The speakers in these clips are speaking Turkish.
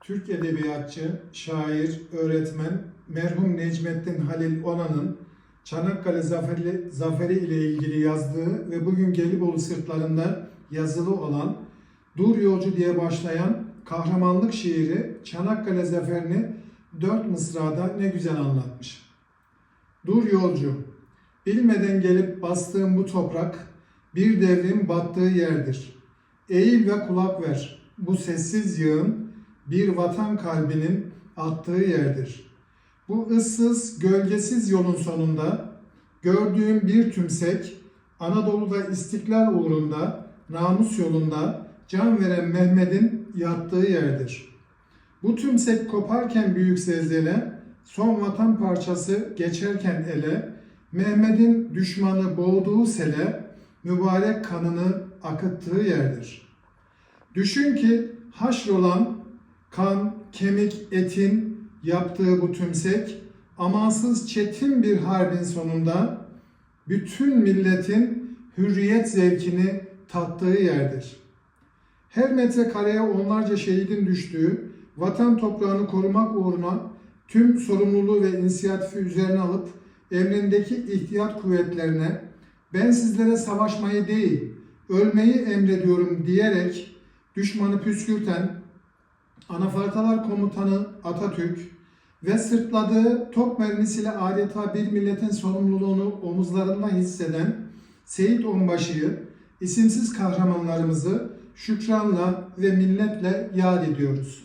Türk edebiyatçı, şair, öğretmen merhum Necmettin Halil Onan'ın Çanakkale Zaferi, Zaferi ile ilgili yazdığı ve bugün Gelibolu sırtlarında yazılı olan Dur Yolcu diye başlayan kahramanlık şiiri Çanakkale Zaferi'ni dört mısrada ne güzel anlatmış. Dur yolcu, bilmeden gelip bastığım bu toprak bir devrin battığı yerdir. Eğil ve kulak ver, bu sessiz yığın bir vatan kalbinin attığı yerdir. Bu ıssız, gölgesiz yolun sonunda gördüğüm bir tümsek Anadolu'da istiklal uğrunda, namus yolunda can veren Mehmet'in yattığı yerdir. Bu tümsek koparken büyük zelzele, son vatan parçası geçerken ele, Mehmet'in düşmanı boğduğu sele, mübarek kanını akıttığı yerdir. Düşün ki haşrolan kan, kemik, etin yaptığı bu tümsek, amansız çetin bir harbin sonunda bütün milletin hürriyet zevkini tattığı yerdir. Her metrekareye onlarca şehidin düştüğü, vatan toprağını korumak uğruna tüm sorumluluğu ve inisiyatifi üzerine alıp emrindeki ihtiyat kuvvetlerine ben sizlere savaşmayı değil, ölmeyi emrediyorum diyerek düşmanı püskürten Anafartalar Komutanı Atatürk ve sırtladığı top mermisiyle adeta bir milletin sorumluluğunu omuzlarında hisseden Seyit Onbaşı'yı, isimsiz kahramanlarımızı şükranla ve minnetle yad ediyoruz.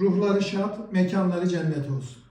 Ruhları şad, mekanları cennet olsun.